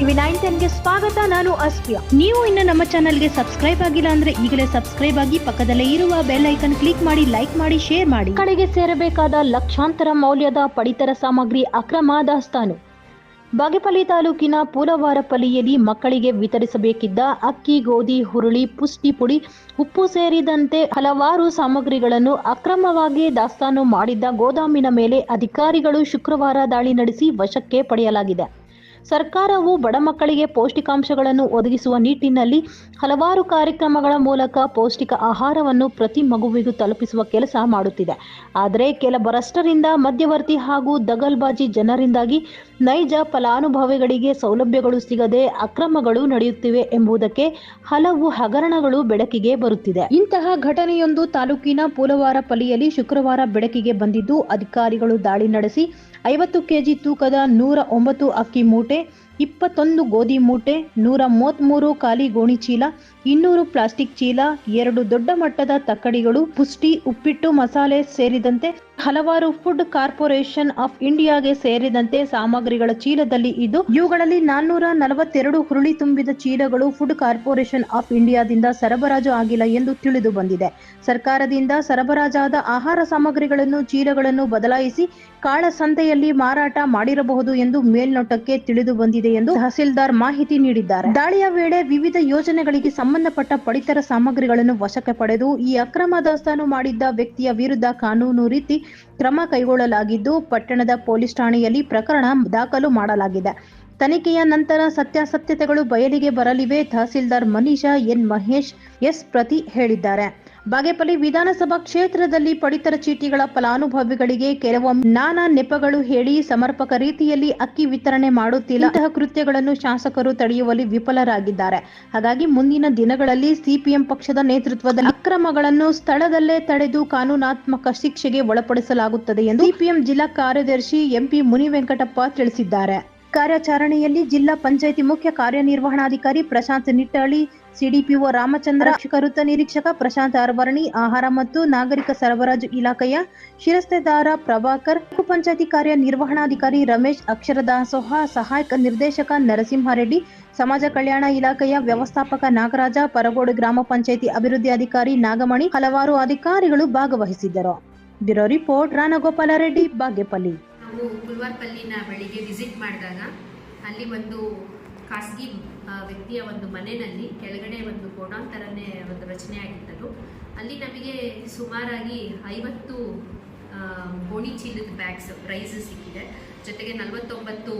TV nine ಟೆನ್ಗೆ ಸ್ವಾಗತ, ನಾನು ಅಸ್ಫಿಯಾ ನೀವು ಇನ್ನು ನಮ್ಮ ಚಾನಲ್ಗೆ ಸಬ್ಸ್ಕ್ರೈಬ್ ಆಗಿಲ್ಲ ಅಂದ್ರೆ ಈಗಲೇ ಸಬ್ಸ್ಕ್ರೈಬ್ ಆಗಿ ಪಕ್ಕದಲ್ಲೇ ಇರುವ ಬೆಲ್ ಐಕನ್ ಕ್ಲಿಕ್ ಮಾಡಿ, ಲೈಕ್ ಮಾಡಿ, ಶೇರ್ ಮಾಡಿ. ಕಡೆಗೆ ಸೇರಬೇಕಾದ ಲಕ್ಷಾಂತರ ಮೌಲ್ಯದ ಪಡಿತರ ಸಾಮಗ್ರಿ ಅಕ್ರಮ ದಾಸ್ತಾನು. ಬಾಗೇಪಲ್ಲಿ ತಾಲೂಕಿನ ಪೂಲವಾರಪಲ್ಲಿಯಲ್ಲಿ ಮಕ್ಕಳಿಗೆ ವಿತರಿಸಬೇಕಿದ್ದ ಅಕ್ಕಿ, ಗೋಧಿ, ಹುರುಳಿ, ಪುಷ್ಟಿ ಪುಡಿ, ಉಪ್ಪು ಸೇರಿದಂತೆ ಹಲವಾರು ಸಾಮಗ್ರಿಗಳನ್ನು ಅಕ್ರಮವಾಗಿ ದಾಸ್ತಾನು ಮಾಡಿದ್ದ ಗೋದಾಮಿನ ಮೇಲೆ ಅಧಿಕಾರಿಗಳು ಶುಕ್ರವಾರ ದಾಳಿ ನಡೆಸಿ ವಶಕ್ಕೆ ಪಡೆಯಲಾಗಿದೆ. ಸರ್ಕಾರವು ಬಡ ಮಕ್ಕಳಿಗೆ ಪೌಷ್ಟಿಕಾಂಶಗಳನ್ನು ಒದಗಿಸುವ ನಿಟ್ಟಿನಲ್ಲಿ ಹಲವಾರು ಕಾರ್ಯಕ್ರಮಗಳ ಮೂಲಕ ಪೌಷ್ಟಿಕ ಆಹಾರವನ್ನು ಪ್ರತಿ ಮಗುವಿಗೂ ತಲುಪಿಸುವ ಕೆಲಸ ಮಾಡುತ್ತಿದೆ. ಆದರೆ ಕೆಲ ಭ್ರಷ್ಟರಿಂದ ಮಧ್ಯವರ್ತಿ ಹಾಗೂ ದಗಲ್ಬಾಜಿ ಜನರಿಂದಾಗಿ ನೈಜ ಫಲಾನುಭವಿಗಳಿಗೆ ಸೌಲಭ್ಯಗಳು ಸಿಗದೆ ಅಕ್ರಮಗಳು ನಡೆಯುತ್ತಿವೆ ಎಂಬುದಕ್ಕೆ ಹಲವು ಹಗರಣಗಳು ಬೆಳಕಿಗೆ ಬರುತ್ತಿದೆ. ಇಂತಹ ಘಟನೆಯೊಂದು ತಾಲೂಕಿನ ಪೂಲವಾರಪಲ್ಲಿಯಲ್ಲಿ ಶುಕ್ರವಾರ ಬೆಳಕಿಗೆ ಬಂದಿದ್ದು, ಅಧಿಕಾರಿಗಳು ದಾಳಿ ನಡೆಸಿ ಐವತ್ತು ಕೆಜಿ ತೂಕದ ನೂರ ಒಂಬತ್ತು ಅಕ್ಕಿ ಮೂಟೆ ಇಪ್ಪತ್ತೊಂದು ಗೋಧಿ ಮೂಟೆ, ನೂರ ಮೂವತ್ತ್ಮೂರು ಖಾಲಿ ಗೋಣಿ ಚೀಲ, ಇನ್ನೂರು ಪ್ಲಾಸ್ಟಿಕ್ ಚೀಲ, ಎರಡು ದೊಡ್ಡ ಮಟ್ಟದ ತಕ್ಕಡಿಗಳು, ಪುಷ್ಟಿ, ಉಪ್ಪಿಟ್ಟು, ಮಸಾಲೆ ಸೇರಿದಂತೆ ಹಲವಾರು ಫುಡ್ ಕಾರ್ಪೊರೇಷನ್ ಆಫ್ ಇಂಡಿಯಾಗೆ ಸೇರಿದಂತೆ ಸಾಮಗ್ರಿಗಳ ಚೀಲದಲ್ಲಿ ಇದ್ದು ಇವುಗಳಲ್ಲಿ ನಾನ್ನೂರ ನಲವತ್ತೆರಡು ಹುರುಳಿ ತುಂಬಿದ ಚೀಲಗಳು ಫುಡ್ ಕಾರ್ಪೊರೇಷನ್ ಆಫ್ ಇಂಡಿಯಾದಿಂದ ಸರಬರಾಜು ಆಗಿಲ್ಲ ಎಂದು ತಿಳಿದು ಬಂದಿದೆ. ಸರ್ಕಾರದಿಂದ ಸರಬರಾಜಾದ ಆಹಾರ ಸಾಮಗ್ರಿಗಳನ್ನು, ಚೀಲಗಳನ್ನು ಬದಲಾಯಿಸಿ ಕಾಳಸಂತೆಯಲ್ಲಿ ಮಾರಾಟ ಮಾಡಿರಬಹುದು ಎಂದು ಮೇಲ್ನೋಟಕ್ಕೆ ತಿಳಿದು ಬಂದಿದೆ. ಎಂದು ತಹಸೀಲ್ದಾರ್ ಮಾಹಿತಿ ನೀಡಿದ್ದಾರೆ. ದಾಳಿಯ ವೇಳೆ ವಿವಿಧ ಯೋಜನೆಗಳಿಗೆ ಸಂಬಂಧಪಟ್ಟ ಪಡಿತರ ಸಾಮಗ್ರಿಗಳನ್ನು ವಶಕ್ಕೆ ಪಡೆದು ಈ ಅಕ್ರಮ ದಾಸ್ತಾನು ಮಾಡಿದ್ದ ವ್ಯಕ್ತಿಯ ವಿರುದ್ಧ ಕಾನೂನು ರೀತಿ ಕ್ರಮ ಕೈಗೊಳ್ಳಲಾಗಿದ್ದು, ಪಟ್ಟಣದ ಪೊಲೀಸ್ ಠಾಣೆಯಲ್ಲಿ ಪ್ರಕರಣ ದಾಖಲು ಮಾಡಲಾಗಿದೆ. ತನಿಖೆಯ ನಂತರ ಸತ್ಯಾಸತ್ಯತೆಗಳು ಬಯಲಿಗೆ ಬರಲಿವೆ, ತಹಸೀಲ್ದಾರ್ ಮನೀಷಾ ಎನ್ ಮಹೇಶ್ ಎಸ್ ಪ್ರತಿ ಹೇಳಿದ್ದಾರೆ. ಬಾಗೇಪಲ್ಲಿ ವಿಧಾನಸಭಾ ಕ್ಷೇತ್ರದಲ್ಲಿ ಪಡಿತರ ಚೀಟಿಗಳ ಫಲಾನುಭವಿಗಳಿಗೆ ಕೆಲವೊಮ್ಮೆ ನಾನಾ ನೆಪಗಳು ಹೇಳಿ ಸಮರ್ಪಕ ರೀತಿಯಲ್ಲಿ ಅಕ್ಕಿ ವಿತರಣೆ ಮಾಡುತ್ತಿಲ್ಲ. ಇಂತಹ ಕೃತ್ಯಗಳನ್ನು ಶಾಸಕರು ತಡೆಯುವಲ್ಲಿ ವಿಫಲರಾಗಿದ್ದಾರೆ. ಹಾಗಾಗಿ ಮುಂದಿನ ದಿನಗಳಲ್ಲಿ ಸಿಪಿಎಂ ಪಕ್ಷದ ನೇತೃತ್ವದಲ್ಲಿ ಅಕ್ರಮಗಳನ್ನು ಸ್ಥಳದಲ್ಲೇ ತಡೆದು ಕಾನೂನಾತ್ಮಕ ಶಿಕ್ಷೆಗೆ ಒಳಪಡಿಸಲಾಗುತ್ತದೆ ಎಂದು ಸಿಪಿಎಂ ಜಿಲ್ಲಾ ಕಾರ್ಯದರ್ಶಿ ಎಂಪಿ ಮುನಿವೆಂಕಟಪ್ಪ ತಿಳಿಸಿದ್ದಾರೆ. ಕಾರ್ಯಾಚರಣೆಯಲ್ಲಿ ಜಿಲ್ಲಾ ಪಂಚಾಯಿತಿ ಮುಖ್ಯ ಕಾರ್ಯನಿರ್ವಹಣಾಧಿಕಾರಿ ಪ್ರಶಾಂತ್ ನಿಟ್ಟಳ್ಳಿ, ಸಿಡಿಪಿಒ ರಾಮಚಂದ್ರ ವೃತ್ತ ನಿರೀಕ್ಷಕ ಪ್ರಶಾಂತ್ ಅರ್ವರ್ಣಿ ಆಹಾರ ಮತ್ತು ನಾಗರಿಕ ಸರಬರಾಜು ಇಲಾಖೆಯ ಶಿರಸ್ತೆದಾರ ಪ್ರಭಾಕರ್ ಪಂಚಾಯಿತಿ ಕಾರ್ಯನಿರ್ವಹಣಾಧಿಕಾರಿ ರಮೇಶ್ ಅಕ್ಷರ ದಾಸೋಹ ಸಹಾಯಕ ನಿರ್ದೇಶಕ ನರಸಿಂಹಾರೆಡ್ಡಿ, ಸಮಾಜ ಕಲ್ಯಾಣ ಇಲಾಖೆಯ ವ್ಯವಸ್ಥಾಪಕ ನಾಗರಾಜ, ಪರಗೋಡು ಗ್ರಾಮ ಪಂಚಾಯಿತಿ ಅಭಿವೃದ್ಧಿ ಅಧಿಕಾರಿ ನಾಗಮಣಿ, ಹಲವಾರು ಅಧಿಕಾರಿಗಳು ಭಾಗವಹಿಸಿದ್ದರು. Bureau report Ramagopala Reddy, Bagepalli. ನಾವು ಪುಲ್ವಾರ್ಪಲ್ಲಿನ ಬಳಿಗೆ ವಿಸಿಟ್ ಮಾಡಿದಾಗ ಅಲ್ಲಿ ಒಂದು ಖಾಸಗಿ ವ್ಯಕ್ತಿಯ ಒಂದು ಮನೆಯಲ್ಲಿ ಕೆಳಗಡೆ ಒಂದು ಗೋಡೌನ್ ಥರನೇ ಒಂದು ರಚನೆ ಆಗಿದ್ದರು ಅಲ್ಲಿ ನಮಗೆ ಸುಮಾರಾಗಿ ಐವತ್ತು ಗೋಣಿ ಚೀಲದ ಬ್ಯಾಗ್ಸ್ ಪ್ರೈಸ್ ಸಿಕ್ಕಿದೆ. ಜೊತೆಗೆ ನಲವತ್ತೊಂಬತ್ತು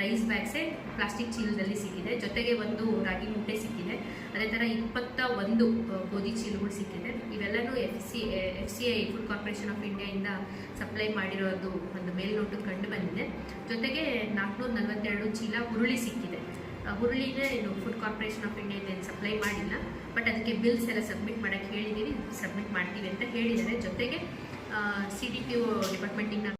ರೈಸ್ ಬ್ಯಾಗ್ಸೇ ಪ್ಲಾಸ್ಟಿಕ್ ಚೀಲದಲ್ಲಿ ಸಿಕ್ಕಿದೆ. ಜೊತೆಗೆ ಒಂದು ರಾಗಿ ಮುಟ್ಟೆ ಸಿಕ್ಕಿದೆ. ಅದೇ ಥರ ಇಪ್ಪತ್ತ ಒಂದು ಗೋಧಿ ಚೀಲಗಳು ಸಿಕ್ಕಿದೆ. ಇವೆಲ್ಲನೂ F C F C I food corporation of ಇಂಡಿಯಾಯಿಂದ supply ಮಾಡಿರೋದು ಒಂದು ಮೇಲ್ನೋಟು ಕಂಡು ಬಂದಿದೆ. ಜೊತೆಗೆ ನಾಲ್ಕುನೂರ ನಲವತ್ತೆರಡು ಚೀಲ ಹುರುಳಿ ಸಿಕ್ಕಿದೆ. ಹುರುಳಿನೇ ಏನು ಫುಡ್ ಕಾರ್ಪೊರೇಷನ್ ಆಫ್ ಇಂಡಿಯಾ ಏನು ಸಪ್ಲೈ ಮಾಡಿಲ್ಲ. ಬಟ್ ಅದಕ್ಕೆ ಬಿಲ್ಸ್ ಎಲ್ಲ ಸಬ್ಮಿಟ್ ಮಾಡೋಕ್ಕೆ ಹೇಳಿದ್ದೀವಿ ಸಬ್ಮಿಟ್ ಮಾಡ್ತೀವಿ ಅಂತ ಹೇಳಿದ್ದಾರೆ. ಜೊತೆಗೆ ಸಿ ಡಿ ಪಿ ಒ ಡಿಪಾರ್ಟ್ಮೆಂಟಿಂದ